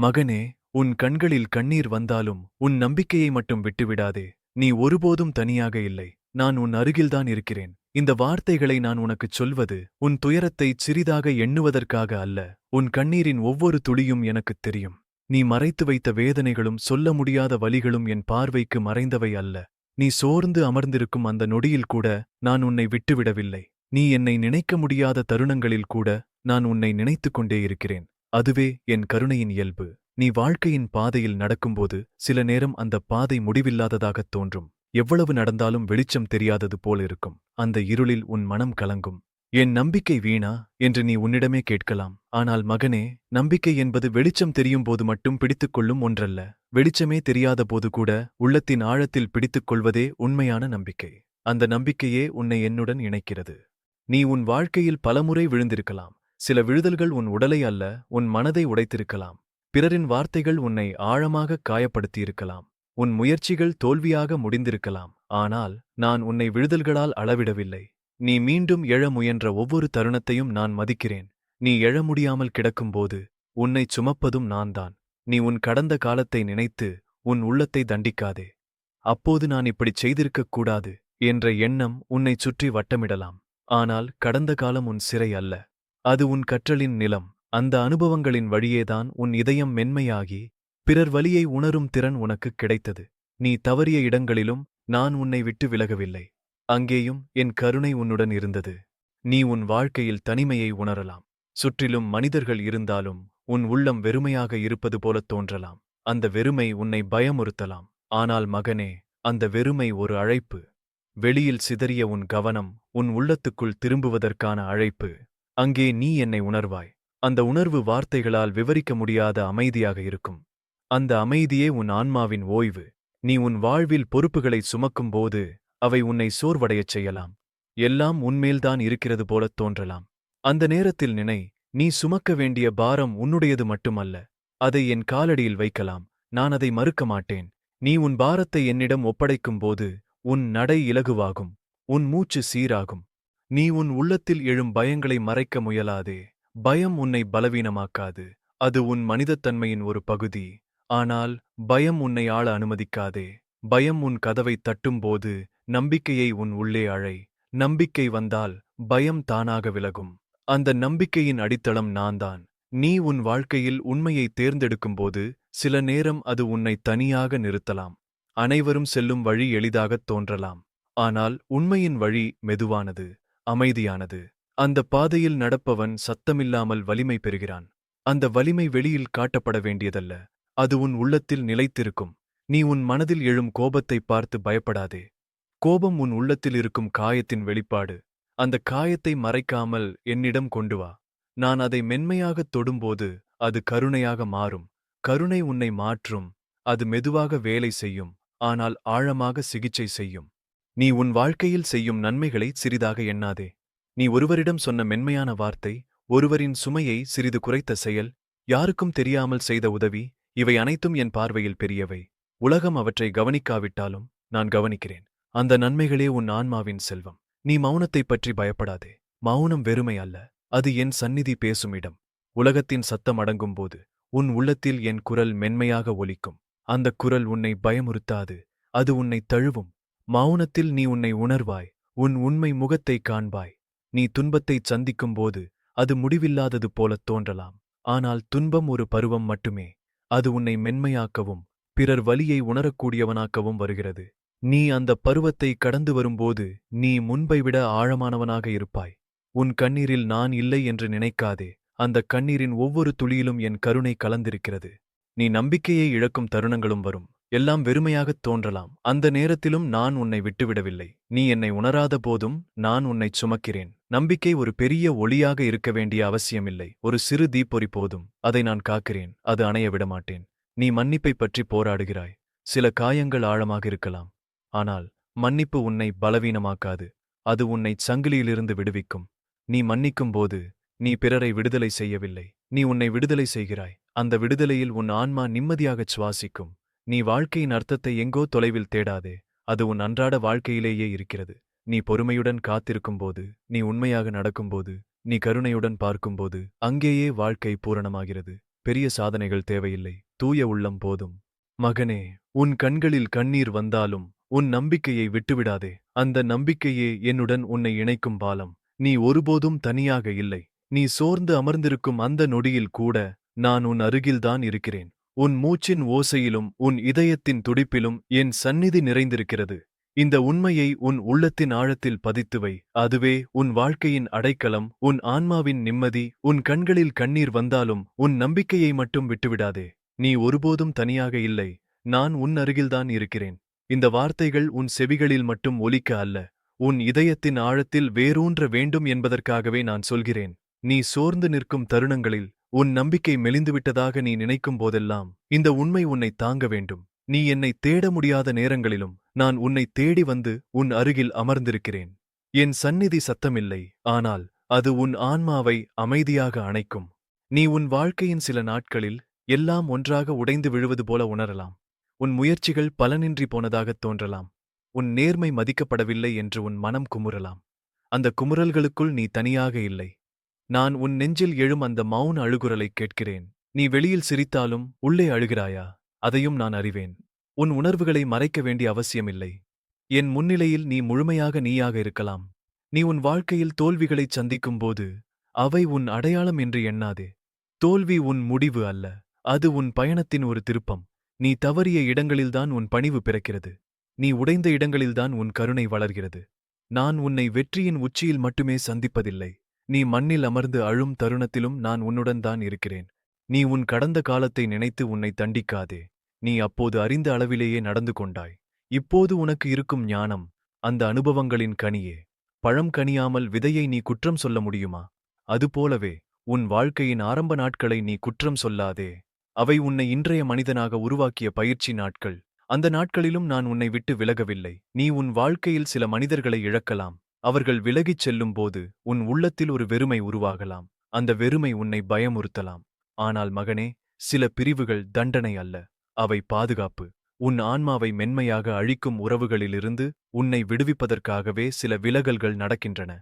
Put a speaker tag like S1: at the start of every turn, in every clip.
S1: மகனே உன் கண்களில் கண்ணீர் வந்தாலும் உன் நம்பிக்கையை மட்டும் விட்டுவிடாதே. நீ ஒருபோதும் தனியாக இல்லை. நான் உன் அருகில்தான் இருக்கிறேன். இந்த வார்த்தைகளை நான் உனக்குச் சொல்வது உன் துயரத்தைச் சிறிதாக எண்ணுவதற்காக அல்ல. உன் கண்ணீரின் ஒவ்வொரு துளியும் எனக்குத் தெரியும். நீ மறைத்து வைத்த வேதனைகளும் சொல்ல முடியாத வழிகளும் என் பார்வைக்கு மறைந்தவை அல்ல. நீ சோர்ந்து அமர்ந்திருக்கும் அந்த நொடியில் கூட நான் உன்னை விட்டுவிடவில்லை. நீ என்னை நினைக்க முடியாத தருணங்களில் கூட நான் உன்னை நினைத்துக் கொண்டே இருக்கிறேன். அதுவே என் கருணையின் இயல்பு. நீ வாழ்க்கையின் பாதையில் நடக்கும்போது சில நேரம் அந்த பாதை முடிவில்லாததாகத் தோன்றும். எவ்வளவு நடந்தாலும் வெளிச்சம் தெரியாதது போல் இருக்கும். அந்த இருளில் உன் மனம் கலங்கும். என் நம்பிக்கை வீணா என்று நீ உன்னிடமே கேட்கலாம். ஆனால் மகனே நம்பிக்கை என்பது வெளிச்சம் தெரியும் போது மட்டும் பிடித்துக்கொள்ளும் ஒன்றல்ல. வெளிச்சமே தெரியாத போது கூட உள்ளத்தின் ஆழத்தில் பிடித்துக் கொள்வதே உண்மையான நம்பிக்கை. அந்த நம்பிக்கையே உன்னை என்னுடன் இணைக்கிறது. நீ உன் வாழ்க்கையில் பலமுறை விழுந்திருக்கலாம். சில விழுதல்கள் உன் உடலை அல்ல உன் மனதை உடைத்திருக்கலாம். பிறரின் வார்த்தைகள் உன்னை ஆழமாக காயப்படுத்தியிருக்கலாம். உன் முயற்சிகள் தோல்வியாக முடிந்திருக்கலாம். ஆனால் நான் உன்னை விழுதல்களால் அளவிடவில்லை. நீ மீண்டும் எழ முயன்ற ஒவ்வொரு தருணத்தையும் நான் மதிக்கிறேன். நீ எழ முடியாமல் கிடக்கும்போது உன்னைச் சுமப்பதும் நான்தான். நீ உன் கடந்த காலத்தை நினைத்து உன் உள்ளத்தை தண்டிக்காதே. அப்போது நான் இப்படிச் செய்திருக்கக் கூடாது என்ற எண்ணம் உன்னைச் சுற்றி வட்டமிடலாம். ஆனால் கடந்த காலம் உன் சிறை அல்ல. அது உன் கற்றலின் நிலம் அந்த அனுபவங்களின் வழியேதான் உன் இதயம் மென்மையாகி பிறர் வலியை உணரும் திறன் உனக்குக் கிடைத்தது. நீ தவறிய இடங்களிலும் நான் உன்னை விட்டு விலகவில்லை. அங்கேயும் என் கருணை உன்னுடன் இருந்தது. நீ உன் வாழ்க்கையில் தனிமையை உணரலாம். சுற்றிலும் மனிதர்கள் இருந்தாலும் உன் உள்ளம் வெறுமையாக இருப்பது போலத் தோன்றலாம். அந்த வெறுமை உன்னை பயமுறுத்தலாம். ஆனால் மகனே அந்த வெறுமை ஒரு அழைப்பு. வெளியில் சிதறிய உன் கவனம் உன் உள்ளத்துக்குள் திரும்புவதற்கான அழைப்பு. அங்கே நீ என்னை உணர்வாய். அந்த உணர்வு வார்த்தைகளால் விவரிக்க முடியாத அமைதியாக இருக்கும். அந்த அமைதியே உன் ஆன்மாவின் ஓய்வு. நீ உன் வாழ்வில் பொறுப்புகளை சுமக்கும்போது அவை உன்னை சோர்வடையச் செய்யலாம். எல்லாம் உன்மேல்தான் இருக்கிறது போலத் தோன்றலாம். அந்த நேரத்தில் நினை நீ சுமக்க வேண்டிய பாரம் உன்னுடையது மட்டுமல்ல. அதை என் காலடியில் வைக்கலாம். நான் அதை மறுக்க மாட்டேன். நீ உன் பாரத்தை என்னிடம் ஒப்படைக்கும்போது உன் நடை இலகுவாகும். உன் மூச்சு சீராகும். நீ உன் உள்ளத்தில் எழும் பயங்களை மறைக்க முயலாதே. பயம் உன்னை பலவீனமாக்காது. அது உன் மனிதத்தன்மையின் ஒரு பகுதி. ஆனால் பயம் உன்னை ஆள அனுமதிக்காதே. பயம் உன் கதவை தட்டும்போது நம்பிக்கையை உன் உள்ளே அழை. நம்பிக்கை வந்தால் பயம் தானாக விலகும். அந்த நம்பிக்கையின் அடித்தளம் நான்தான். நீ உன் வாழ்க்கையில் உண்மையை தேர்ந்தெடுக்கும்போது சில நேரம் அது உன்னை தனியாக நிறுத்தலாம். அனைவரும் செல்லும் வழி எளிதாகத் தோன்றலாம். ஆனால் உண்மையின் வழி மெதுவானது. அமைதியானது. அந்த பாதையில் நடப்பவன் சத்தமில்லாமல் வலிமை பெறுகிறான். அந்த வலிமை வெளியில் காட்டப்பட வேண்டியதல்ல. அது உன் உள்ளத்தில் நிலைத்திருக்கும். நீ உன் மனதில் எழும் கோபத்தைப் பார்த்து பயப்படாதே. கோபம் உன் உள்ளத்தில் இருக்கும் காயத்தின் வெளிப்பாடு. அந்த காயத்தை மறைக்காமல் என்னிடம் கொண்டு வா. நான் அதை மென்மையாகத் தொடும்போது அது கருணையாக மாறும். கருணை உன்னை மாற்றும். அது மெதுவாக வேலை செய்யும். ஆனால் ஆழமாக சிகிச்சை செய்யும். நீ உன் வாழ்க்கையில் செய்யும் நன்மைகளை சிறிதாக எண்ணாதே. நீ ஒருவரிடம் சொன்ன மென்மையான வார்த்தை ஒருவரின் சுமையை சிறிது குறைத்த செயல் யாருக்கும் தெரியாமல் செய்த உதவி இவை அனைத்தும் என் பார்வையில் பெரியவை. உலகம் அவற்றை கவனிக்காவிட்டாலும் நான் கவனிக்கிறேன். அந்த நன்மைகளே உன் ஆன்மாவின் செல்வம். நீ மௌனத்தைப் பற்றி பயப்படாதே. மௌனம் வெறுமை அல்ல அது என் சந்நிதி பேசும் இடம். உலகத்தின் சத்தம் அடங்கும்போது உன் உள்ளத்தில் என் குரல் மென்மையாக ஒலிக்கும். அந்த குரல் உன்னை பயமுறுத்தாது அது உன்னை தழுவும். மௌனத்தில் நீ உன்னை உணர்வாய். உன் உண்மை முகத்தைக் காண்பாய். நீ துன்பத்தைச் சந்திக்கும்போது அது முடிவில்லாதது போலத் தோன்றலாம். ஆனால் துன்பம் ஒரு பருவம் மட்டுமே. அது உன்னை மென்மையாக்கவும் பிறர் வலியை உணரக்கூடியவனாக்கவும் வருகிறது. நீ அந்த பருவத்தை கடந்து வரும்போது நீ முன்பை விட ஆழமானவனாக இருப்பாய். உன் கண்ணீரில் நான் இல்லை என்று நினைக்காதே. அந்த கண்ணீரின் ஒவ்வொரு துளியிலும் என் கருணை கலந்திருக்கிறது. நீ நம்பிக்கையை இழக்கும் தருணங்களும் வரும். எல்லாம் வெறுமையாகத் தோன்றலாம். அந்த நேரத்திலும் நான் உன்னை விட்டுவிடவில்லை. நீ என்னை உணராத போதும் நான் உன்னைச் சுமக்கிறேன். நம்பிக்கை ஒரு பெரிய ஒளியாக இருக்க வேண்டிய அவசியமில்லை. ஒரு சிறு தீப்பொறி போதும். அதை நான் காக்கிறேன். அது அணைய விடமாட்டேன். நீ மன்னிப்பைப் பற்றி போராடுகிறாய். சில காயங்கள் ஆழமாக இருக்கலாம். ஆனால் மன்னிப்பு உன்னை பலவீனமாக்காது. அது உன்னை சங்கிலியிலிருந்து விடுவிக்கும். நீ மன்னிக்கும்போது நீ பிறரை விடுதலை செய்யவில்லை. நீ உன்னை விடுதலை செய்கிறாய். அந்த விடுதலையில் உன் ஆன்மா நிம்மதியாகச் சுவாசிக்கும். நீ வாழ்க்கையின் அர்த்தத்தை எங்கோ தொலைவில் தேடாதே அது உன் அன்றாட வாழ்க்கையிலேயே இருக்கிறது. நீ பொறுமையுடன் காத்திருக்கும்போது நீ உண்மையாக நடக்கும்போது நீ கருணையுடன் பார்க்கும்போது அங்கேயே வாழ்க்கை பூரணமாகிறது. பெரிய சாதனைகள் தேவையில்லை தூய உள்ளம் போதும். மகனே உன் கண்களில் கண்ணீர் வந்தாலும் உன் நம்பிக்கையை விட்டுவிடாதே. அந்த நம்பிக்கையே என்னுடன் உன்னை இணைக்கும் பாலம். நீ ஒருபோதும் தனியாக இல்லை. நீ சோர்ந்து அமர்ந்திருக்கும் அந்த நொடியில் கூட நான் உன் அருகில்தான் இருக்கிறேன். உன் மூச்சின் ஓசையிலும் உன் இதயத்தின் துடிப்பிலும் என் சந்நிதி நிறைந்திருக்கிறது. இந்த உண்மையை உன் உள்ளத்தின் ஆழத்தில் பதித்துவை அதுவே உன் வாழ்க்கையின் அடைக்கலம் உன் ஆன்மாவின் நிம்மதி உன் கண்களில் கண்ணீர் வந்தாலும் உன் நம்பிக்கையை மட்டும் விட்டுவிடாதே. நீ ஒருபோதும் தனியாக இல்லை. நான் உன் அருகில்தான் இருக்கிறேன். இந்த வார்த்தைகள் உன் செவிகளில் மட்டும் ஒலிக்க அல்ல. உன் இதயத்தின் ஆழத்தில் வேரூன்ற வேண்டும் என்பதற்காகவே நான் சொல்கிறேன். நீ சோர்ந்து நிற்கும் தருணங்களில் உன் நம்பிக்கை மெலிந்துவிட்டதாக நீ நினைக்கும் போதெல்லாம் இந்த உண்மை உன்னை தாங்க வேண்டும். நீ என்னை தேட முடியாத நேரங்களிலும் நான் உன்னை தேடி வந்து உன் அருகில் அமர்ந்திருக்கிறேன். என் சந்நிதி சத்தமில்லை ஆனால் அது உன் ஆன்மாவை அமைதியாக அணைக்கும். நீ உன் வாழ்க்கையின் சில நாட்களில் எல்லாம் ஒன்றாக உடைந்து விழுவது போல உணரலாம். உன் முயற்சிகள் பலனின்றி போனதாகத் தோன்றலாம். உன் நேர்மை மதிக்கப்படவில்லை என்று உன் மனம் குமுறலாம். அந்த குமுறல்களுக்குள் நீ தனியாக இல்லை. நான் உன் நெஞ்சில் எழும் அந்த மௌன அழுகுரலை கேட்கிறேன். நீ வெளியில் சிரித்தாலும் உள்ளே அழுகிறாயா? அதையும் நான் அறிவேன். உன் உணர்வுகளை மறைக்க வேண்டிய அவசியமில்லை. என் முன்னிலையில் நீ முழுமையாக நீயாக இருக்கலாம். நீ உன் வாழ்க்கையில் தோல்விகளைச் சந்திக்கும்போது அவை உன் அடையாளம் என்று எண்ணாதே. தோல்வி உன் முடிவு அல்ல. அது உன் பயணத்தின் ஒரு திருப்பம். நீ தவறிய இடங்களில்தான் உன் பணிவு பிறக்கிறது. நீ உடைந்த இடங்களில்தான் உன் கருணை வளர்கிறது. நான் உன்னை வெற்றியின் உச்சியில் மட்டுமே சந்திப்பதில்லை. நீ மண்ணில் அமர்ந்து அழும் தருணத்திலும் நான் உன்னுடன் தான் இருக்கிறேன். நீ உன் கடந்த காலத்தை நினைத்து உன்னை தண்டிக்காதே. நீ அப்போது அறிந்த அளவிலேயே நடந்து கொண்டாய். இப்போது உனக்கு இருக்கும் ஞானம் அந்த அனுபவங்களின் கனியே. பழம் கனியாமல் விதையை நீ குற்றம் சொல்ல முடியுமா? அதுபோலவே உன் வாழ்க்கையின் ஆரம்ப நாட்களை நீ குற்றம் சொல்லாதே. அவை உன்னை இன்றைய மனிதனாக உருவாக்கிய பயிற்சி நாட்கள். அந்த நாட்களிலும் நான் உன்னை விட்டு விலகவில்லை. நீ உன் வாழ்க்கையில் சில மனிதர்களை இழக்கலாம். அவர்கள் விலகிச் செல்லும்போது உன் உள்ளத்தில் ஒரு வெறுமை உருவாகலாம். அந்த வெறுமை உன்னை பயமுறுத்தலாம். ஆனால் மகனே சில பிரிவுகள் தண்டனை அல்ல. அவை பாதுகாப்பு. உன் ஆன்மாவை மென்மையாக அழிக்கும் உறவுகளிலிருந்து உன்னை விடுவிப்பதற்காகவே சில விலகல்கள் நடக்கின்றன.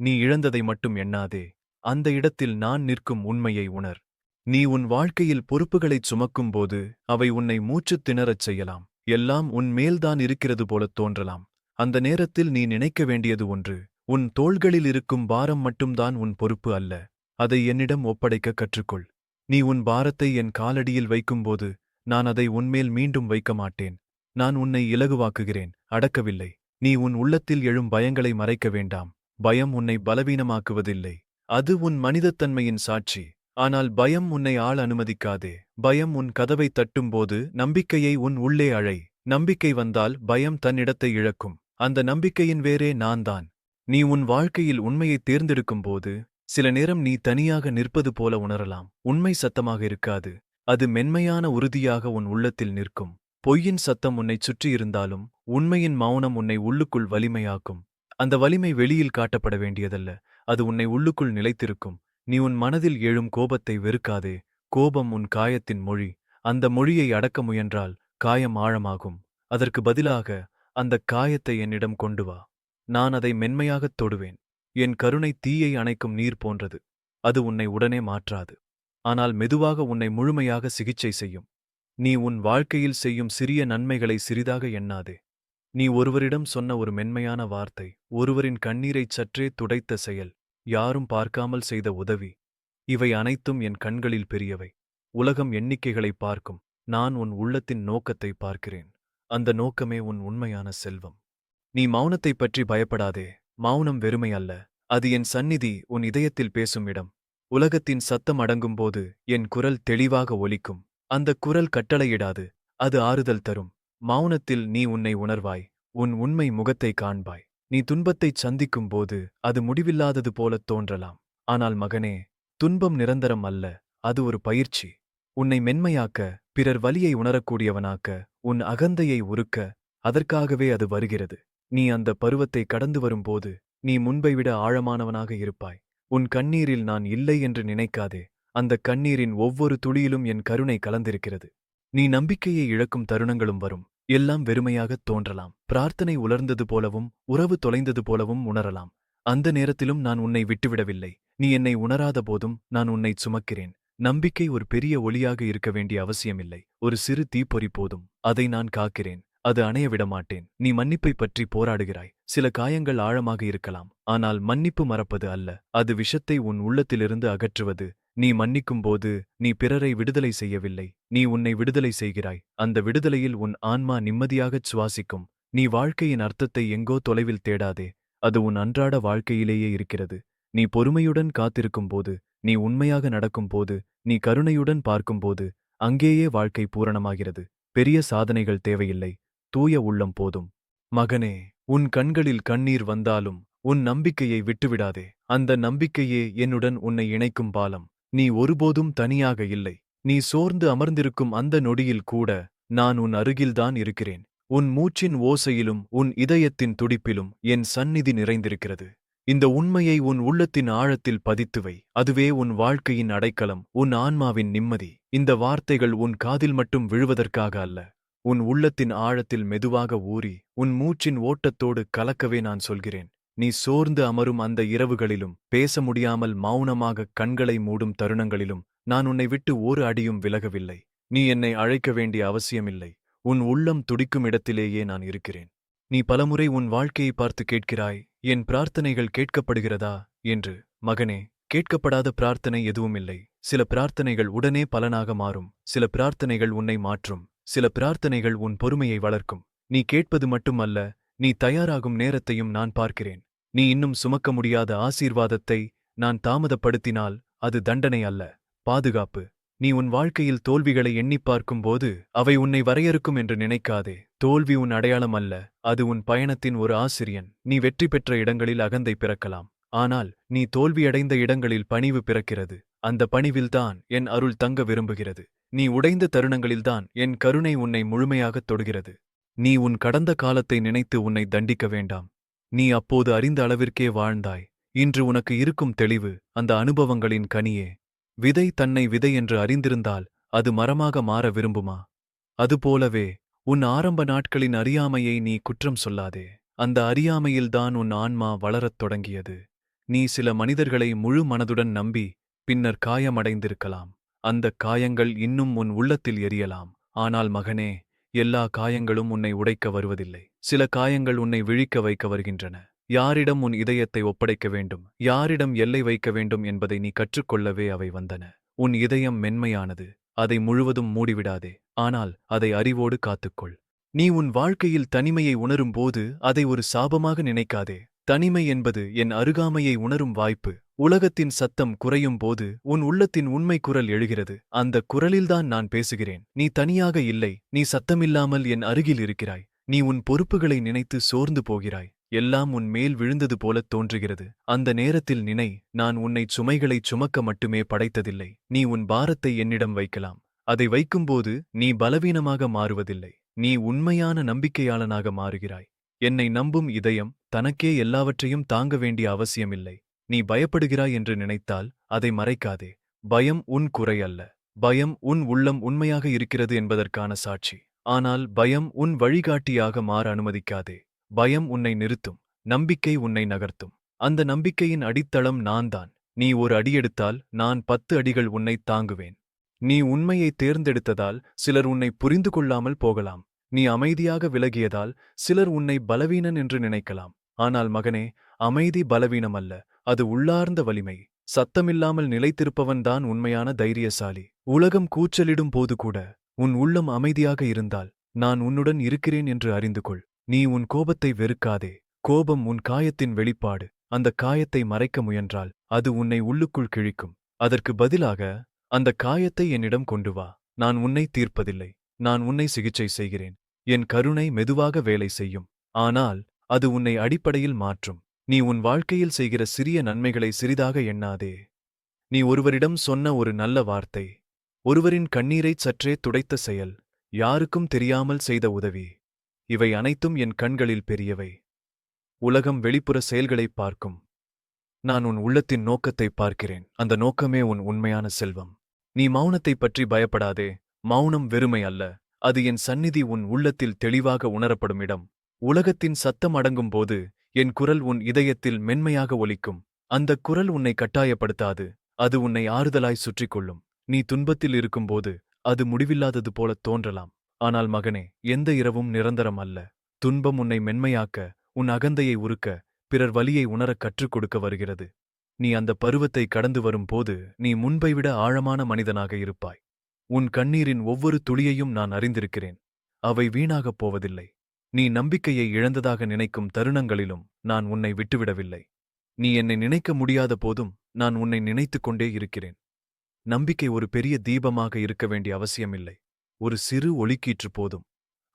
S1: நீ இழந்ததை மட்டும் எண்ணாதே. அந்த இடத்தில் நான் நிற்கும் உண்மையை உணர். நீ உன் வாழ்க்கையில் பொறுப்புகளைச் சுமக்கும்போது அவை உன்னை மூச்சுத் திணறச் செய்யலாம். எல்லாம் உன் மேல்தான் இருக்கிறது போலத் தோன்றலாம். அந்த நேரத்தில் நீ நினைக்க வேண்டியது ஒன்று உன் தோள்களில் இருக்கும் பாரம் மட்டும்தான் உன் பொறுப்பு அல்ல அதை என்னிடம் ஒப்படைக்க கற்றுக்கொள். நீ உன் பாரத்தை என் காலடியில் வைக்கும்போது நான் அதை உன்மேல் மீண்டும் வைக்க மாட்டேன். நான் உன்னை இலகுவாக்குகிறேன் அடக்கவில்லை. நீ உன் உள்ளத்தில் எழும் பயங்களை மறைக்க வேண்டாம். பயம் உன்னை பலவீனமாக்குவதில்லை. அது உன் மனிதத்தன்மையின் சாட்சி. ஆனால் பயம் உன்னை ஆள் அனுமதிக்காதே. பயம் உன் கதவை தட்டும்போது நம்பிக்கையை உன் உள்ளே அழை. நம்பிக்கை வந்தால் பயம் தன்னிடத்தை இழக்கும். அந்த நம்பிக்கையின் வேறே நான்தான். நீ உன் வாழ்க்கையில் உண்மையைத் தேர்ந்தெடுக்கும்போது சில நேரம் நீ தனியாக நிற்பது போல உணரலாம். உண்மை சத்தமாக இருக்காது. அது மென்மையான உறுதியாக உன் உள்ளத்தில் நிற்கும். பொய்யின் சத்தம் உன்னைச் சுற்றியிருந்தாலும் உண்மையின் மௌனம் உன்னை உள்ளுக்குள் வலிமையாக்கும். அந்த வலிமை வெளியில் காட்டப்பட வேண்டியதல்ல. அது உன்னை உள்ளுக்குள் நிலைத்திருக்கும். நீ உன் மனதில் எழும் கோபத்தை வெறுக்காதே. கோபம் உன் காயத்தின் மொழி. அந்த மொழியை அடக்க முயன்றால் காயம் ஆழமாகும். அதற்கு பதிலாக அந்தக் காயத்தை என்னிடம் கொண்டு வா. நான் அதை மென்மையாகத் தொடுவேன். என் கருணை தீயை அணைக்கும் நீர் போன்றது. அது உன்னை உடனே மாற்றாது. ஆனால் மெதுவாக உன்னை முழுமையாக சிகிச்சை செய்யும். நீ உன் வாழ்க்கையில் செய்யும் சிறிய நன்மைகளை சிறிதாக எண்ணாதே. நீ ஒருவரிடம் சொன்ன ஒரு மென்மையான வார்த்தை ஒருவரின் கண்ணீரைச் சற்றே துடைத்த செயல் யாரும் பார்க்காமல் செய்த உதவி. இவை அனைத்தும் என் கண்களில் பெரியவை. உலகம் எண்ணிக்கைகளை பார்க்கும். நான் உன் உள்ளத்தின் நோக்கத்தை பார்க்கிறேன். அந்த நோக்கமே உன் உண்மையான செல்வம். நீ மௌனத்தைப் பற்றி பயப்படாதே. மௌனம் வெறுமை அல்ல. அது என் சந்நிதி உன் இதயத்தில் பேசும் இடம். உலகத்தின் சத்தம் அடங்கும்போது என் குரல் தெளிவாக ஒலிக்கும். அந்த குரல் கட்டளையிடாது. அது ஆறுதல் தரும். மௌனத்தில் நீ உன்னை உணர்வாய். உன் உண்மை முகத்தை காண்பாய். நீ துன்பத்தைச் சந்திக்கும் போது அது முடிவில்லாதது போலத் தோன்றலாம். ஆனால் மகனே துன்பம் நிரந்தரம் அல்ல. அது ஒரு பயிற்சி. உன்னை மென்மையாக்க பிறர் வலியை உணரக்கூடியவனாக்க உன் அகந்தையை உருக்க அதற்காகவே அது வருகிறது. நீ அந்த பருவத்தை கடந்து வரும்போது நீ முன்பை விட ஆழமானவனாக இருப்பாய். உன் கண்ணீரில் நான் இல்லை என்று நினைக்காதே. அந்த கண்ணீரின் ஒவ்வொரு துளியிலும் என் கருணை கலந்திருக்கிறது. நீ நம்பிக்கையை இழக்கும் தருணங்களும் வரும். எல்லாம் வெறுமையாகத் தோன்றலாம். பிரார்த்தனை உலர்ந்தது போலவும் உறவு தொலைந்தது போலவும் உணரலாம். அந்த நேரத்திலும் நான் உன்னை விட்டுவிடவில்லை. நீ என்னை உணராத போதும் நான் உன்னை சுமக்கிறேன். நம்பிக்கை ஒரு பெரிய ஒளியாக இருக்க வேண்டிய அவசியமில்லை. ஒரு சிறு தீப்பொறி போதும். அதை நான் காக்கிறேன் அது அணைய விடமாட்டேன். நீ மன்னிப்பை பற்றி போராடுகிறாய். சில காயங்கள் ஆழமாக இருக்கலாம். ஆனால் மன்னிப்பு மறப்பது அல்ல. அது விஷத்தை உன் உள்ளத்திலிருந்து அகற்றுவது. நீ மன்னிக்கும்போது நீ பிறரை விடுதலை செய்யவில்லை. நீ உன்னை விடுதலை செய்கிறாய். அந்த விடுதலையில் உன் ஆன்மா நிம்மதியாகச் சுவாசிக்கும். நீ வாழ்க்கையின் அர்த்தத்தை எங்கோ தொலைவில் தேடாதே. அது உன் அன்றாட வாழ்க்கையிலேயே இருக்கிறது. நீ பொறுமையுடன் காத்திருக்கும்போது நீ உண்மையாக நடக்கும்போது நீ கருணையுடன் பார்க்கும்போது அங்கேயே வாழ்க்கை பூரணமாகிறது. பெரிய சாதனைகள் தேவையில்லை. தூய உள்ளம் போதும். மகனே உன் கண்களில் கண்ணீர் வந்தாலும் உன் நம்பிக்கையை விட்டுவிடாதே. அந்த நம்பிக்கையே என்னுடன் உன்னை இணைக்கும் பாலம். நீ ஒருபோதும் தனியாக இல்லை. நீ சோர்ந்து அமர்ந்திருக்கும் அந்த நொடியில் கூட நான் உன் அருகில்தான் இருக்கிறேன். உன் மூச்சின் ஓசையிலும் உன் இதயத்தின் துடிப்பிலும் என் சந்நிதி நிறைந்திருக்கிறது. இந்த உண்மையை உன் உள்ளத்தின் ஆழத்தில் பதித்துவை. அதுவே உன் வாழ்க்கையின் அடைக்கலம் உன் ஆன்மாவின் நிம்மதி. இந்த வார்த்தைகள் உன் காதில் மட்டும் விழுவதற்காக அல்ல. உன் உள்ளத்தின் ஆழத்தில் மெதுவாக ஊறி உன் மூச்சின் ஓட்டத்தோடு கலக்கவே நான் சொல்கிறேன். நீ சோர்ந்து அமரும் அந்த இரவுகளிலும் பேச முடியாமல் மௌனமாக கண்களை மூடும் தருணங்களிலும் நான் உன்னை விட்டு ஒரு அடியும் விலகவில்லை. நீ என்னை அழைக்க வேண்டிய அவசியமில்லை. உன் உள்ளம் துடிக்கும் இடத்திலேயே நான் இருக்கிறேன். நீ பலமுறை உன் வாழ்க்கையை பார்த்து கேட்கிறாய் என் பிரார்த்தனைகள் கேட்கப்படுகிறதா? என்று. மகனே கேட்கப்படாத பிரார்த்தனை எதுவுமில்லை. சில பிரார்த்தனைகள் உடனே பலனாக மாறும். சில பிரார்த்தனைகள் உன்னை மாற்றும். சில பிரார்த்தனைகள் உன் பொறுமையை வளர்க்கும். நீ கேட்பது மட்டுமல்ல நீ தயாராகும் நேரத்தையும் நான் பார்க்கிறேன். நீ இன்னும் சுமக்க முடியாத ஆசீர்வாதத்தை நான் தாமதப்படுத்தினால் அது தண்டனை அல்ல. பாதுகாப்பு. நீ உன் வாழ்க்கையில் தோல்விகளை எண்ணிப் பார்க்கும்போது அவை உன்னை வரையறுக்கும் என்று நினைக்காதே. தோல்வி உன் அடையாளம் அல்ல அது உன் பயணத்தின் ஒரு ஆசிரியன். நீ வெற்றி பெற்ற இடங்களில் அகந்தை பிறக்கலாம். ஆனால் நீ தோல்வியடைந்த இடங்களில் பணிவு பிறக்கிறது. அந்த பணிவில்தான் என் அருள் தங்க விரும்புகிறது. நீ உடைந்த தருணங்களில்தான் என் கருணை உன்னை முழுமையாகத் தொடுகிறது. நீ உன் கடந்த காலத்தை நினைத்து உன்னை தண்டிக்க வேண்டாம். நீ அப்போது அறிந்த அளவிற்கே வாழ்ந்தாய். இன்று உனக்கு இருக்கும் தெளிவு அந்த அனுபவங்களின் கனியே. விதை தன்னை விதை என்று அறிந்திருந்தால் அது மரமாக மாற விரும்புமா? அதுபோலவே உன் ஆரம்ப நாட்களின் அறியாமையை நீ குற்றம் சொல்லாதே. அந்த அறியாமையில்தான் உன் ஆன்மா வளரத் தொடங்கியது. நீ சில மனிதர்களை முழு மனதுடன் நம்பி பின்னர் காயமடைந்திருக்கலாம். அந்தக் காயங்கள் இன்னும் உன் உள்ளத்தில் எரியலாம். ஆனால் மகனே எல்லா காயங்களும் உன்னை உடைக்க வருவதில்லை. சில காயங்கள் உன்னை விழிக்க வைக்க வருகின்றன. யாரிடம் உன் இதயத்தை ஒப்படைக்க வேண்டும்? யாரிடம் எல்லை வைக்க வேண்டும் என்பதை நீ கற்றுக்கொள்ளவே அவை வந்தன. உன் இதயம் மென்மையானது. அதை முழுவதும் மூடிவிடாதே. ஆனால் அதை அறிவோடு காத்துக்கொள். நீ உன் வாழ்க்கையில் தனிமையை உணரும்போது அதை ஒரு சாபமாக நினைக்காதே. தனிமை என்பது என் அருகாமையை உணரும் வாய்ப்பு. உலகத்தின் சத்தம் குறையும் போது உன் உள்ளத்தின் உண்மை குரல் எழுகிறது. அந்த குரலில்தான் நான் பேசுகிறேன். நீ தனியாக இல்லை. நீ சத்தமில்லாமல் என் அருகில் இருக்கிறாய். நீ உன் பொறுப்புகளை நினைத்து சோர்ந்து போகிறாய். எல்லாம் உன் மேல் விழுந்தது போலத் தோன்றுகிறது. அந்த நேரத்தில் நினை நான் உன்னைச் சுமைகளைச் சுமக்க மட்டுமே படைத்ததில்லை. நீ உன் பாரத்தை என்னிடம் வைக்கலாம். அதை வைக்கும்போது நீ பலவீனமாக மாறுவதில்லை. நீ உண்மையான நம்பிக்கையாளனாக மாறுகிறாய். என்னை நம்பும் இதயம் தனக்கே எல்லாவற்றையும் தாங்க வேண்டிய அவசியமில்லை. நீ பயப்படுகிறாய் என்று நினைத்தால் அதை மறைக்காதே. பயம் உன் குறை அல்ல. பயம் உன் உள்ளம் உண்மையாக இருக்கிறது என்பதற்கான சாட்சி. ஆனால் பயம் உன் வழிகாட்டியாக மாற அனுமதிக்காதே. பயம் உன்னை நிறுத்தும் நம்பிக்கை உன்னை நகர்த்தும். அந்த நம்பிக்கையின் அடித்தளம் நான்தான். நீ ஒரு அடியெடுத்தால் நான் பத்து அடிகள் உன்னை தாங்குவேன். நீ உண்மையை தேர்ந்தெடுத்ததால் சிலர் உன்னை புரிந்து கொள்ளாமல் போகலாம். நீ அமைதியாக விலகியதால் சிலர் உன்னை பலவீனன் என்று நினைக்கலாம். ஆனால் மகனே அமைதி பலவீனம் அல்ல அது உள்ளார்ந்த வலிமை. சத்தமில்லாமல் நிலைத்திருப்பவன்தான் உண்மையான தைரியசாலி. உலகம் கூச்சலிடும் போது கூட உன் உள்ளம் அமைதியாக இருந்தால் நான் உன்னுடன் இருக்கிறேன் என்று அறிந்து கொள். நீ உன் கோபத்தை வெறுக்காதே. கோபம் உன் காயத்தின் வெளிப்பாடு. அந்த காயத்தை மறைக்க முயன்றால் அது உன்னை உள்ளுக்குள் கிழிக்கும். அதற்கு பதிலாக அந்த காயத்தை என்னிடம் கொண்டு வா. நான் உன்னை தீர்ப்பதில்லை. நான் உன்னை சிகிச்சை செய்கிறேன். என் கருணை மெதுவாக வேலை செய்யும். ஆனால் அது உன்னை அடிப்படையில் மாற்றும். நீ உன் வாழ்க்கையில் செய்கிற சிறிய நன்மைகளை சிறிதாக எண்ணாதே. நீ ஒருவரிடம் சொன்ன ஒரு நல்ல வார்த்தை. ஒருவரின் கண்ணீரைச் சற்றே துடைத்த செயல். யாருக்கும் தெரியாமல் செய்த உதவி. இவை அனைத்தும் என் கண்களில் பெரியவை. உலகம் வெளிப்புற செயல்களைப் பார்க்கும். நான் உன் உள்ளத்தின் நோக்கத்தை பார்க்கிறேன். அந்த நோக்கமே உன் உண்மையான செல்வம். நீ மௌனத்தைப் பற்றி பயப்படாதே. மௌனம் வெறுமை அல்ல. அது என் சந்நிதி உன் உள்ளத்தில் தெளிவாக உணரப்படும் இடம். உலகத்தின் சத்தம் அடங்கும்போது என் குரல் உன் இதயத்தில் மென்மையாக ஒலிக்கும். அந்தக் குரல் உன்னை கட்டாயப்படுத்தாது. அது உன்னை ஆறுதலாய் சுற்றிக்கொள்ளும் நீ துன்பத்தில் இருக்கும்போது அது முடிவில்லாதது போலத் தோன்றலாம். ஆனால் மகனே எந்த இரவும் நிரந்தரம் அல்ல. துன்பம் உன்னை மென்மையாக்க உன் அகந்தையை உருக்க பிறர் வலியை உணரக் கற்றுக் கொடுக்க வருகிறது. நீ அந்த பருவத்தை கடந்து வரும்போது நீ முன்பை விட ஆழமான மனிதனாக இருப்பாய். உன் கண்ணீரின் ஒவ்வொரு துளியையும் நான் அறிந்திருக்கிறேன். அவை வீணாகப் போவதில்லை. நீ நம்பிக்கையை இழந்ததாக நினைக்கும் தருணங்களிலும் நான் உன்னை விட்டுவிடவில்லை. நீ என்னை நினைக்க முடியாத போதும் நான் உன்னை நினைத்துக் கொண்டே இருக்கிறேன். நம்பிக்கை ஒரு பெரிய தீபமாக இருக்க வேண்டிய அவசியமில்லை. ஒரு சிறு ஒளிக்கீற்று போதும்.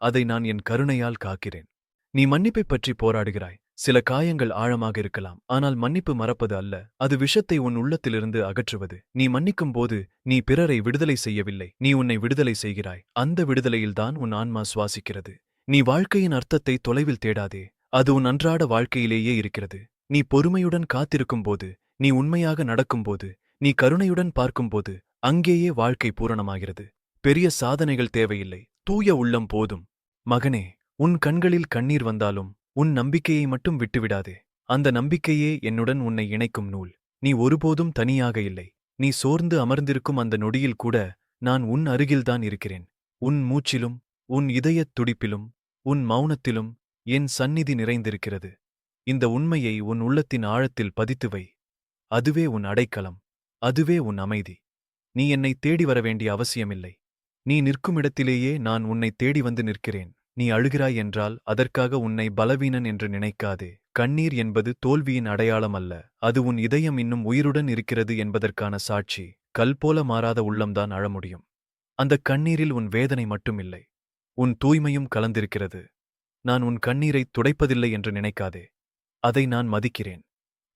S1: அதை நான் என் கருணையால் காக்கிறேன். நீ மன்னிப்பைப் பற்றி போராடுகிறாய். சில காயங்கள் ஆழமாக இருக்கலாம். ஆனால் மன்னிப்பு மறப்பது அல்ல. அது விஷத்தை உன் உள்ளத்திலிருந்து அகற்றுவது. நீ மன்னிக்கும் போது நீ பிறரை விடுதலை செய்யவில்லை. நீ உன்னை விடுதலை செய்கிறாய். அந்த விடுதலையில்தான் உன் ஆன்மா சுவாசிக்கிறது. நீ வாழ்க்கையின் அர்த்தத்தை தொலைவில் தேடாதே. அது உன் அன்றாட வாழ்க்கையிலேயே இருக்கிறது. நீ பொறுமையுடன் காத்திருக்கும் போது நீ உண்மையாக நடக்கும்போது நீ கருணையுடன் பார்க்கும்போது அங்கேயே வாழ்க்கை பூரணமாகிறது. பெரிய சாதனைகள் தேவையில்லை. தூய உள்ளம் போதும். மகனே உன் கண்களில் கண்ணீர் வந்தாலும் உன் நம்பிக்கையை மட்டும் விட்டுவிடாதே. அந்த நம்பிக்கையே என்னுடன் உன்னை இணைக்கும் நூல். நீ ஒருபோதும் தனியாக இல்லை. நீ சோர்ந்து அமர்ந்திருக்கும் அந்த நொடியில் கூட நான் உன் அருகில்தான் இருக்கிறேன். உன் மூச்சிலும் உன் இதயத் துடிப்பிலும் உன் மௌனத்திலும் என் சந்நிதி நிறைந்திருக்கிறது. இந்த உண்மையை உன் உள்ளத்தின் ஆழத்தில் பதித்து வை. அதுவே உன் அடைக்கலம். அதுவே உன் அமைதி. நீ என்னை தேடி வர வேண்டிய அவசியமில்லை. நீ நிற்கும் இடத்திலேயே நான் உன்னை தேடி வந்து நிற்கிறேன். நீ அழுகிறாய் என்றால் அதற்காக உன்னை பலவீனன் என்று நினைக்காதே. கண்ணீர் என்பது தோல்வியின் அடையாளம் அல்ல. அது உன் இதயம் இன்னும் உயிருடன் இருக்கிறது என்பதற்கான சாட்சி. கல் போல மாறாத உள்ளம்தான் அழ முடியும். அந்த கண்ணீரில் உன் வேதனை மட்டுமில்லை. உன் தூய்மையும் கலந்திருக்கிறது. நான் உன் கண்ணீரை துடைப்பதில்லை என்று நினைக்காதே. அதை நான் மதிக்கிறேன்.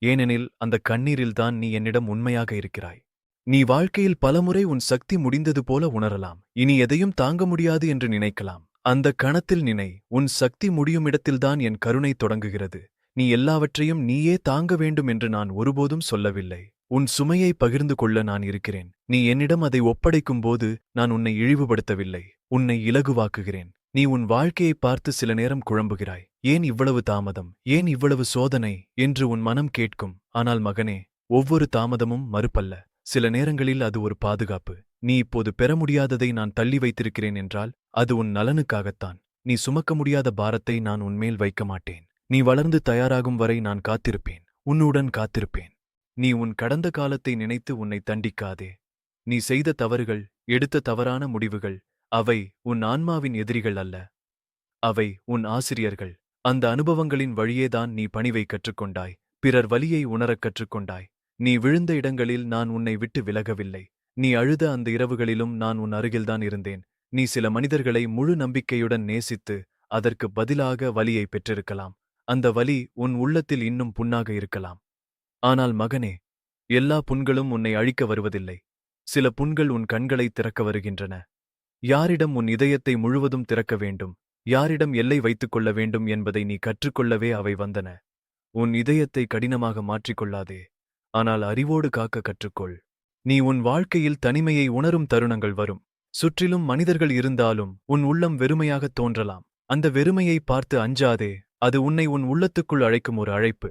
S1: ஏனெனில் அந்த கண்ணீரில்தான் நீ என்னிடம் உண்மையாக இருக்கிறாய். நீ வாழ்க்கையில் பலமுறை உன் சக்தி முடிந்தது போல உணரலாம். இனி எதையும் தாங்க முடியாது என்று நினைக்கலாம். அந்த கணத்தில் நினை உன் சக்தி முடியும் இடத்தில்தான் என் கருணை தொடங்குகிறது. நீ எல்லாவற்றையும் நீயே தாங்க வேண்டும் என்று நான் ஒருபோதும் சொல்லவில்லை. உன் சுமையை பகிர்ந்து கொள்ள நான் இருக்கிறேன். நீ என்னிடம் அதை ஒப்படைக்கும் போது நான் உன்னை இழிவுபடுத்தவில்லை. உன்னை இலகுவாக்குகிறேன். நீ உன் வாழ்க்கையைப் பார்த்து சில நேரம் குழம்புகிறாய். ஏன் இவ்வளவு தாமதம்? ஏன் இவ்வளவு சோதனை? என்று உன் மனம் கேட்கும். ஆனால் மகனே ஒவ்வொரு தாமதமும் மறுப்பல்ல. சில நேரங்களில் அது ஒரு பாதுகாப்பு. நீ இப்போது பெற முடியாததை நான் தள்ளி வைத்திருக்கிறேன் என்றால் அது உன் நலனுக்காகத்தான். நீ சுமக்க முடியாத பாரத்தை நான் உன்மேல் வைக்க மாட்டேன். நீ வளர்ந்து தயாராகும் வரை நான் காத்திருப்பேன். உன்னுடன் காத்திருப்பேன். நீ உன் கடந்த காலத்தை நினைத்து உன்னை தண்டிக்காதே. நீ செய்த தவறுகள் எடுத்த தவறான முடிவுகள் அவை உன் ஆன்மாவின் எதிரிகள் அல்ல. அவை உன் ஆசிரியர்கள். அந்த அனுபவங்களின் வழியேதான் நீ பணிவை கற்றுக்கொண்டாய். பிறர் வலியை உணரக் கற்றுக்கொண்டாய். நீ விழுந்த இடங்களில் நான் உன்னை விட்டு விலகவில்லை. நீ அழுத அந்த இரவுகளிலும் நான் உன் அருகில்தான் இருந்தேன். நீ சில மனிதர்களை முழு நம்பிக்கையுடன் நேசித்து அதற்கு பதிலாக வலியை பெற்றிருக்கலாம். அந்த வலி உன் உள்ளத்தில் இன்னும் புண்ணாக இருக்கலாம். ஆனால் மகனே எல்லா புண்களும் உன்னை அழிக்க வருவதில்லை. சில புண்கள் உன் கண்களை திறக்க வருகின்றன. யாரிடம் உன் இதயத்தை முழுவதும் திறக்க வேண்டும்? யாரிடம் எல்லை வைத்துக் கொள்ள வேண்டும் என்பதை நீ கற்றுக்கொள்ளவே அவை வந்தன. உன் இதயத்தை கடினமாக மாற்றிக்கொள்ளாதே. ஆனால் அறிவோடு காக்க கற்றுக்கொள். நீ உன் வாழ்க்கையில் தனிமையை உணரும் தருணங்கள் வரும். சுற்றிலும் மனிதர்கள் இருந்தாலும் உன் உள்ளம் வெறுமையாகத் தோன்றலாம். அந்த வெறுமையை பார்த்து அஞ்சாதே அது உன்னை உன் உள்ளத்துக்குள் அழைக்கும் ஒரு அழைப்பு.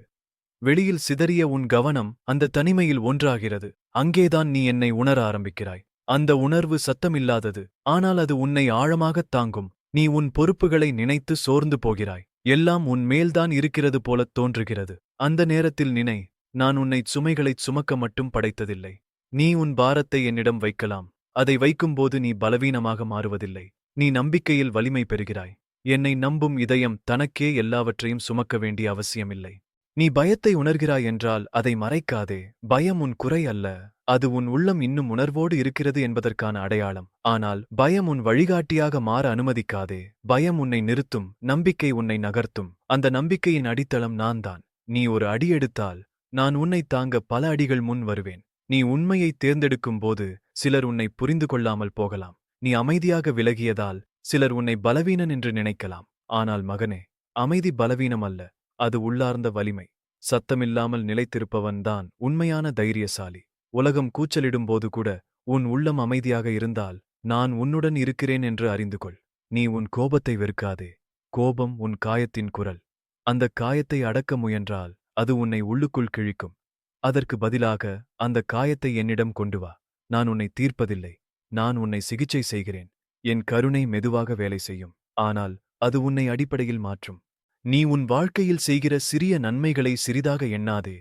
S1: வெளியில் சிதறிய உன் கவனம் அந்த தனிமையில் ஒன்றாகிறது. அங்கேதான் நீ என்னை உணர ஆரம்பிக்கிறாய். அந்த உணர்வு சத்தமில்லாதது ஆனால் அது உன்னை ஆழமாகத் தாங்கும். நீ உன் பொறுப்புகளை நினைத்து சோர்ந்து போகிறாய். எல்லாம் உன் மேல்தான் இருக்கிறது போலத் தோன்றுகிறது. அந்த நேரத்தில் நினை நான் உன்னை சுமைகளைச் சுமக்க மட்டும் படைத்ததில்லை. நீ உன் பாரத்தை என்னிடம் வைக்கலாம். அதை வைக்கும்போது நீ பலவீனமாக மாறுவதில்லை. நீ நம்பிக்கையில் வலிமை பெறுகிறாய். என்னை நம்பும் இதயம் தனக்கே எல்லாவற்றையும் சுமக்க வேண்டிய அவசியமில்லை. நீ பயத்தை உணர்கிறாய் என்றால் அதை மறைக்காதே. பயம் உன் குறை அல்ல. அது உன் உள்ளம் இன்னும் உணர்வோடு இருக்கிறது என்பதற்கான அடையாளம். ஆனால் பயம் உன் வழிகாட்டியாக மாற அனுமதிக்காதே. பயம் உன்னை நிறுத்தும். நம்பிக்கை உன்னை நகர்த்தும். அந்த நம்பிக்கையின் அடித்தளம் நான்தான். நீ ஒரு அடி எடுத்தால் நான் உன்னை தாங்க பல அடிகள் முன் வருவேன். நீ உண்மையை தேர்ந்தெடுக்கும் போது சிலர் உன்னை புரிந்து கொள்ளாமல் போகலாம். நீ அமைதியாக விலகியதால் சிலர் உன்னை பலவீனன் என்று நினைக்கலாம். ஆனால் மகனே அமைதி பலவீனம் அல்ல அது உள்ளார்ந்த வலிமை. சத்தமில்லாமல் நிலைத்திருப்பவன்தான் உண்மையான தைரியசாலி. உலகம் கூச்சலிடும்போது கூட உன் உள்ளம் அமைதியாக இருந்தால் நான் உன்னுடன் இருக்கிறேன் என்று அறிந்து கொள். நீ உன் கோபத்தை வெறுக்காதே. கோபம் உன் காயத்தின் குரல். அந்த காயத்தை அடக்க முயன்றால் அது உன்னை உள்ளுக்குள் கிழிக்கும். அதற்கு பதிலாக அந்த காயத்தை என்னிடம் கொண்டு வா. நான் உன்னை தீர்ப்பதில்லை. நான் உன்னை சிகிச்சை செய்கிறேன். என் கருணை மெதுவாக வேலை செய்யும். ஆனால் அது உன்னை அடிப்படையில் மாற்றும். நீ உன் வாழ்க்கையில் செய்கிற சிறிய நன்மைகளை சிறிதாக எண்ணாதே.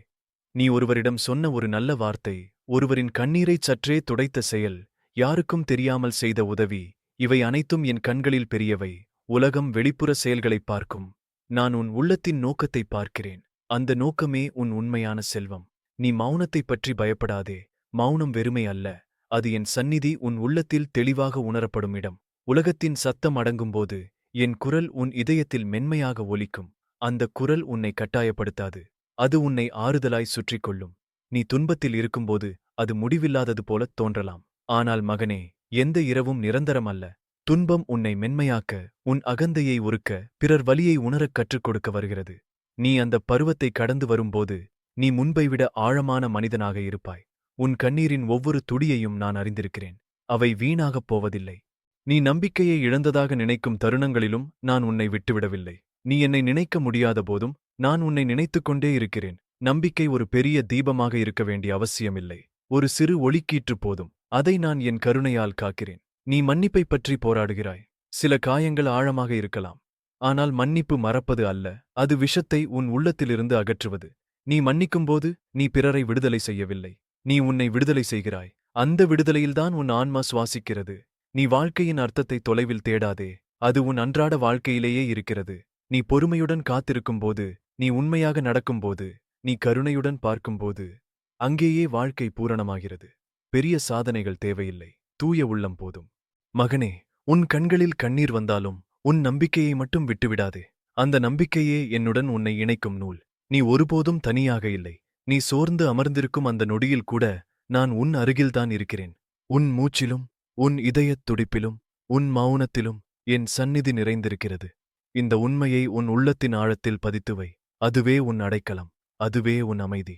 S1: நீ ஒருவரிடம் சொன்ன ஒரு நல்ல வார்த்தை ஒருவரின் கண்ணீரைச் சற்றே துடைத்த செயல் யாருக்கும் தெரியாமல் செய்த உதவி இவை அனைத்தும் என் கண்களில் பெரியவை. உலகம் வெளிப்புற செயல்களைப் பார்க்கும். நான் உன் உள்ளத்தின் நோக்கத்தைப் பார்க்கிறேன். அந்த நோக்கமே உன் உண்மையான செல்வம். நீ மௌனத்தைப் பற்றி பயப்படாதே. மௌனம் வெறுமை அல்ல. அது என் சந்நிதி உன் உள்ளத்தில் தெளிவாக உணரப்படும் இடம். உலகத்தின் சத்தம் அடங்கும்போது என் குரல் உன் இதயத்தில் மென்மையாக ஒலிக்கும். அந்த குரல் உன்னை கட்டாயப்படுத்தாது. அது உன்னை ஆறுதலாய் சுற்றிக்கொள்ளும். நீ துன்பத்தில் இருக்கும்போது அது முடிவில்லாதது போலத் தோன்றலாம். ஆனால் மகனே எந்த இரவும் நிரந்தரம் அல்ல. துன்பம் உன்னை மென்மையாக்க உன் அகந்தையை உருக்க பிறர் வலியை உணரக் கற்றுக் கொடுக்க வருகிறது. நீ அந்த பருவத்தை கடந்து வரும்போது நீ முன்பை விட ஆழமான மனிதனாக இருப்பாய். உன் கண்ணீரின் ஒவ்வொரு துடியையும் நான் அறிந்திருக்கிறேன். அவை வீணாகப் போவதில்லை. நீ நம்பிக்கையை இழந்ததாக நினைக்கும் தருணங்களிலும் நான் உன்னை விட்டுவிடவில்லை. நீ என்னை நினைக்க முடியாத போதும் நான் உன்னை நினைத்துக் கொண்டே இருக்கிறேன். நம்பிக்கை ஒரு பெரிய தீபமாக இருக்க வேண்டிய அவசியமில்லை. ஒரு சிறு ஒளிக்கீற்று போதும். அதை நான் என் கருணையால் காக்கிறேன். நீ மன்னிப்பைப் பற்றி போராடுகிறாய். சில காயங்கள் ஆழமாக இருக்கலாம். ஆனால் மன்னிப்பு மறப்பது அல்ல. அது விஷத்தை உன் உள்ளத்திலிருந்து அகற்றுவது. நீ மன்னிக்கும்போது நீ பிறரை விடுதலை செய்யவில்லை. நீ உன்னை விடுதலை செய்கிறாய். அந்த விடுதலையில்தான் உன் ஆன்மா சுவாசிக்கிறது. நீ வாழ்க்கையின் அர்த்தத்தை தொலைவில் தேடாதே. அது உன் அன்றாட வாழ்க்கையிலேயே இருக்கிறது. நீ பொறுமையுடன் காத்திருக்கும்போது நீ உண்மையாக நடக்கும்போது நீ கருணையுடன் பார்க்கும்போது அங்கேயே வாழ்க்கை பூரணமாகிறது. பெரிய சாதனைகள் தேவையில்லை. தூய உள்ளம் போதும். மகனே உன் கண்களில் கண்ணீர் வந்தாலும் உன் நம்பிக்கையை மட்டும் விட்டுவிடாதே. அந்த நம்பிக்கையே என்னுடன் உன்னை இணைக்கும் நூல். நீ ஒருபோதும் தனியாக இல்லை. நீ சோர்ந்து அமர்ந்திருக்கும் அந்த நொடியில் கூட நான் உன் அருகில்தான் இருக்கிறேன். உன் மூச்சிலும் உன் இதயத் துடிப்பிலும் உன் மௌனத்திலும் என் சந்நிதி நிறைந்திருக்கிறது. இந்த உண்மையை உன் உள்ளத்தின் ஆழத்தில் பதித்துவை அதுவே உன் அடைக்கலம். அதுவே உன் அமைதி.